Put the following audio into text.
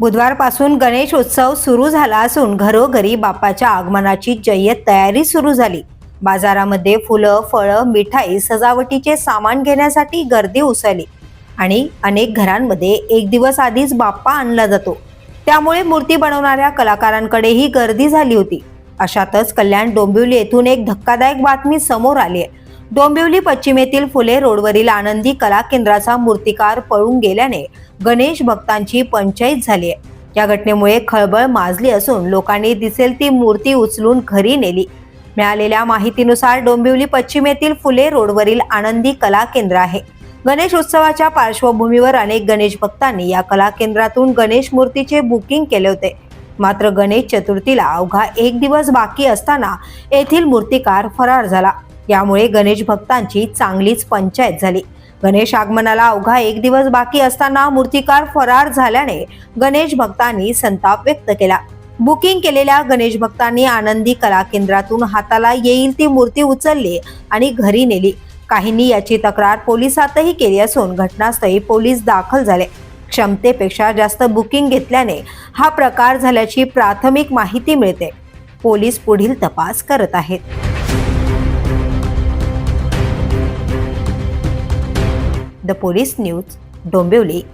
बुधवारपासून गणेश उत्सव सुरू झाला असून घरोघरी बाप्पाच्या आगमनाची जय्यत तयारी सुरू झाली. बाजारामध्ये फुलं फळं मिठाई सजावटीचे सामान घेण्यासाठी गर्दी उसळली आणि अनेक घरांमध्ये एक दिवस आधीच बाप्पा आणला जातो. त्यामुळे मूर्ती बनवणाऱ्या कलाकारांकडेही गर्दी झाली होती. अशातच कल्याण डोंबिवली येथून एक धक्कादायक बातमी समोर आली आहे. डोंबिवली पश्चिमेतील फुले रोडवरील आनंदी कला केंद्राचा मूर्तिकार पळून गेल्याने गणेश भक्तांची पंचायत झाली आहे. या घटनेमुळे खळबळ माजली असून लोकांनी दिसेल ती मूर्ती उचलून घरी नेली. मिळालेल्या माहितीनुसार डोंबिवली पश्चिमेतील फुले रोडवरील आनंदी कला केंद्र आहे. गणेश उत्सवाच्या पार्श्वभूमीवर अनेक गणेश भक्तांनी या कला केंद्रातून गणेश मूर्तीचे बुकिंग केले होते. मात्र गणेश चतुर्थीला अवघा एक दिवस बाकी असताना येथील मूर्तिकार फरार झाला. यामुळे गणेश भक्तांची चांगलीच पंचायत झाली. गणेश आगमनाला अवघा एक दिवस बाकी असताना मूर्तिकार फरार झाल्याने गणेश भक्तांनी संताप व्यक्त केला. बुकिंग केलेल्या गणेश भक्तांनी आनंदी कला केंद्रातून हाताला येईल ती मूर्ती उचलली आणि घरी नेली. काहींनी याची तक्रार पोलिसातही केली असून घटनास्थळी पोलीस दाखल झाले. क्षमतेपेक्षा जास्त बुकिंग घेतल्याने हा प्रकार झाल्याची प्राथमिक माहिती मिळते. पोलीस पुढील तपास करत आहेत. The police news Dombivli